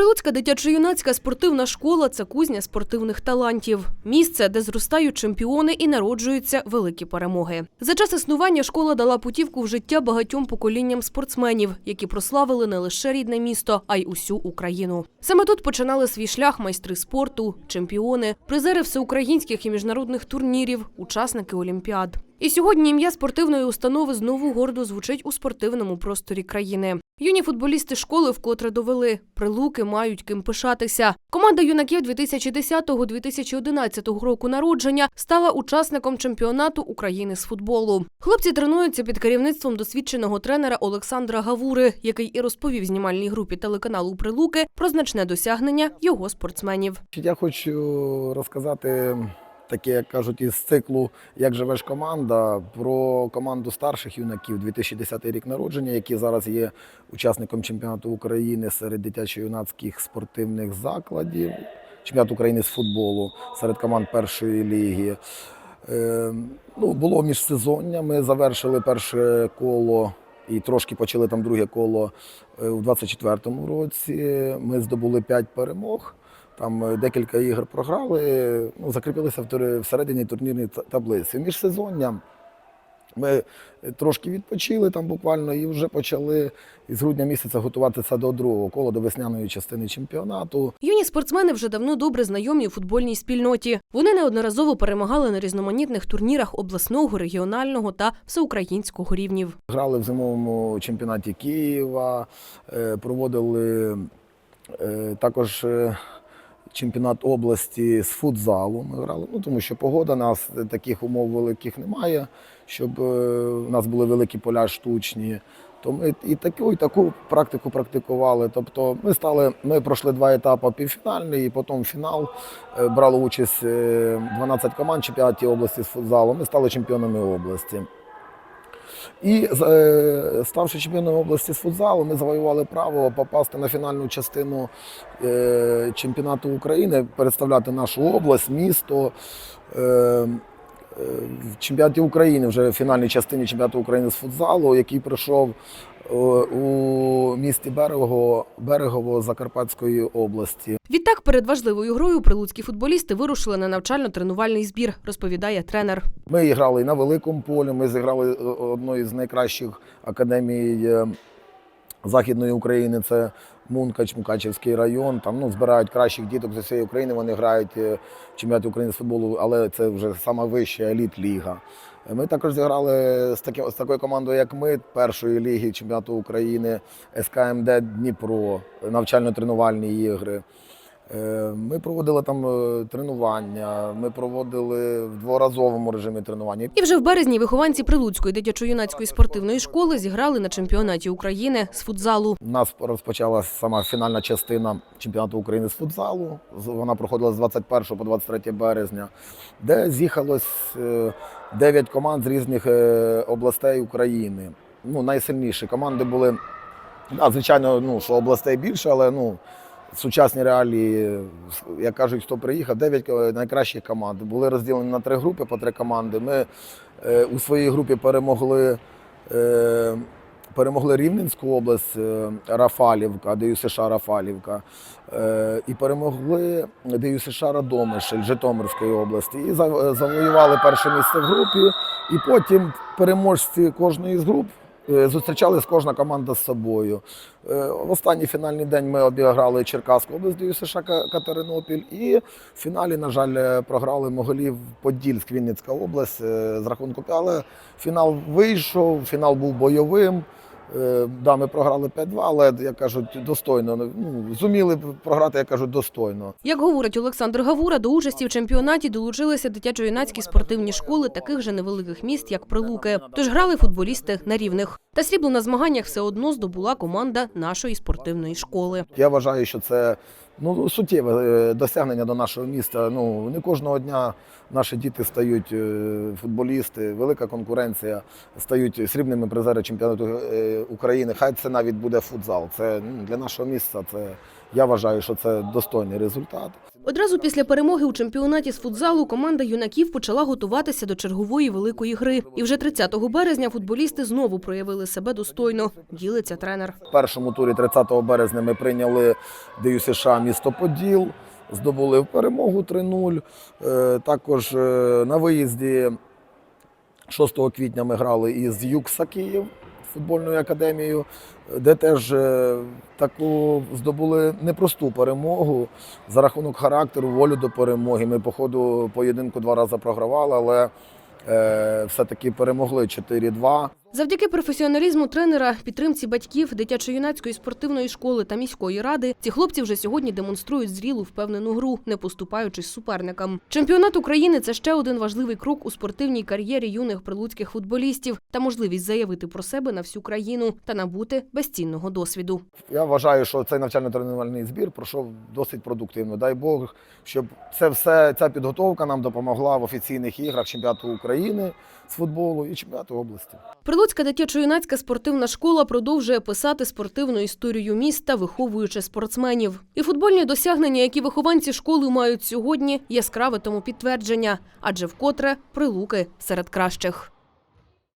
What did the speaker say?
Прилуцька дитячо-юнацька спортивна школа це кузня спортивних талантів. Місце, де зростають чемпіони і народжуються великі перемоги. За час існування школа дала путівку в життя багатьом поколінням спортсменів, які прославили не лише рідне місто, а й усю Україну. Саме тут починали свій шлях майстри спорту, чемпіони, призери всеукраїнських і міжнародних турнірів, учасники олімпіад. І сьогодні ім'я спортивної установи знову гордо звучить у спортивному просторі країни. Юні футболісти школи вкотре довели прилуки мають ким пишатися. Команда юнаків 2010-2011 року народження стала учасником чемпіонату України з футболу. Хлопці тренуються під керівництвом досвідченого тренера Олександра Гавури, який і розповів знімальній групі телеканалу Прилуки про значне досягнення його спортсменів. Я хочу розказати таке, як кажуть, із циклу Як живеш команда про команду старших юнаків 2010 рік народження, які зараз є учасником чемпіонату України серед дитячо-юнацьких спортивних закладів, чемпіонат України з футболу серед команд першої ліги. Е, ну, було міжсезоння. Ми завершили перше коло і трошки почали там друге коло е, у 24-му році. Ми здобули 5 перемог. Там е, декілька ігор програли, ну, закріпилися в тур- всередині турнірної та- таблиці. Міжсезоння ми е, трошки відпочили там буквально і вже почали із грудня місяця готуватися до другого кола, до весняної частини чемпіонату. Юні спортсмени вже давно добре знайомі у футбольній спільноті. Вони неодноразово перемагали на різноманітних турнірах обласного, регіонального та всеукраїнського рівнів. Грали в зимовому чемпіонаті Києва, е, проводили е, також е, чемпіонат області з футзалу. Ми грали, ну, тому що погода, нас таких умов великих немає, щоб е, у нас були великі поля штучні. То ми і таку, і таку практику практикували. Тобто ми стали, ми пройшли два етапи півфінальний, і потім фінал. Е, Брало участь е, 12 команд в чемпіонаті області з футзалу. Ми стали чемпіонами області. І е, ставши чемпіоном області з футзалу, ми завоювали право попасти на фінальну частину е, чемпіонату України, представляти нашу область, місто. В чемпіонаті України вже в фінальній частині чемпіонату України з футзалу, який пройшов е, у місті Берегово, Берегово Закарпатської області. Відтак, перед важливою грою прилуцькі футболісти вирушили на навчально-тренувальний збір, розповідає тренер. Ми грали на великому полі. Ми зіграли е, одну із найкращих академій е, Західної України. Це Мункач, Мукачевський район. Там ну, збирають кращих діток з усієї України. Вони грають е, в чемпіонаті України з футболу, але це вже сама вища еліт ліга. Е, Ми також зіграли з, таки, з такою командою, як ми, першої ліги чемпіонату України СКМД Дніпро, навчально-тренувальні ігри. Е, Ми проводили там е, тренування, ми проводили в дворазовому режимі тренування. І вже в березні вихованці Прилуцької дитячо-юнацької спортивної школи зіграли на чемпіонаті України з футзалу. У нас розпочалася сама фінальна частина чемпіонату України з футзалу. Вона проходила з 21 по 23 березня, де з'їхалось 9 команд з різних е, областей України. Ну, найсильніші команди були, да, звичайно, ну, що областей більше, але ну, сучасні реалії, як кажуть, хто приїхав, 9 найкращих команд. Були розділені на три групи по три команди. Ми е, у своїй групі перемогли. Е, Перемогли Рівненську область е, Рафалівка, ДЮСШ Рафалівка, е, і перемогли ДЮСШ Радомишль Житомирської області. І завоювали перше місце в групі. І потім переможці кожної з груп е, зустрічались кожна команда з собою. Е, В останній фінальний день ми обіграли Черкаську область ДЮСШ США Катеринопіль. І в фіналі, на жаль, е, програли Моголів Подільськ, Вінницька область з рахунку. Але фінал вийшов, фінал був бойовим. Е, Да, ми програли 5-2, але, як кажуть, достойно. Ну, зуміли програти, як кажуть, достойно. Як говорить Олександр Гавура, до участі в чемпіонаті долучилися дитячо-юнацькі спортивні школи таких же невеликих міст, як Прилуки. Тож грали футболісти на рівних. Та срібло на змаганнях все одно здобула команда нашої спортивної школи. Я вважаю, що це ну, суттєве е, досягнення до нашого міста. Ну, не кожного дня наші діти стають е, футболісти, велика конкуренція, стають срібними призери чемпіонату е, України. Хай це навіть буде футзал. Це ну, для нашого міста. Це я вважаю, що це достойний результат. Одразу після перемоги у чемпіонаті з футзалу команда юнаків почала готуватися до чергової великої гри. І вже 30 березня футболісти знову проявили себе достойно. Ділиться тренер. В першому турі 30 березня ми прийняли ДЮ США місто Поділ, здобули перемогу 3-0. Е, Також е, на виїзді 6 квітня ми грали із ЮКСА Київ футбольною академією, де теж е, таку здобули непросту перемогу за рахунок характеру, волю до перемоги. Ми по ходу поєдинку два рази програвали, але е, все-таки перемогли 4-2. Завдяки професіоналізму тренера, підтримці батьків, дитячо-юнацької спортивної школи та міської ради, ці хлопці вже сьогодні демонструють зрілу впевнену гру, не поступаючись суперникам. Чемпіонат України це ще один важливий крок у спортивній кар'єрі юних прилуцьких футболістів та можливість заявити про себе на всю країну та набути безцінного досвіду. Я вважаю, що цей навчально-тренувальний збір пройшов досить продуктивно. Дай Бог, щоб це все, ця підготовка нам допомогла в офіційних іграх чемпіонату України з футболу і чемпіонату області. Прилуцька дитячо-юнацька спортивна школа продовжує писати спортивну історію міста, виховуючи спортсменів. І футбольні досягнення, які вихованці школи мають сьогодні, яскраве тому підтвердження, адже вкотре прилуки серед кращих.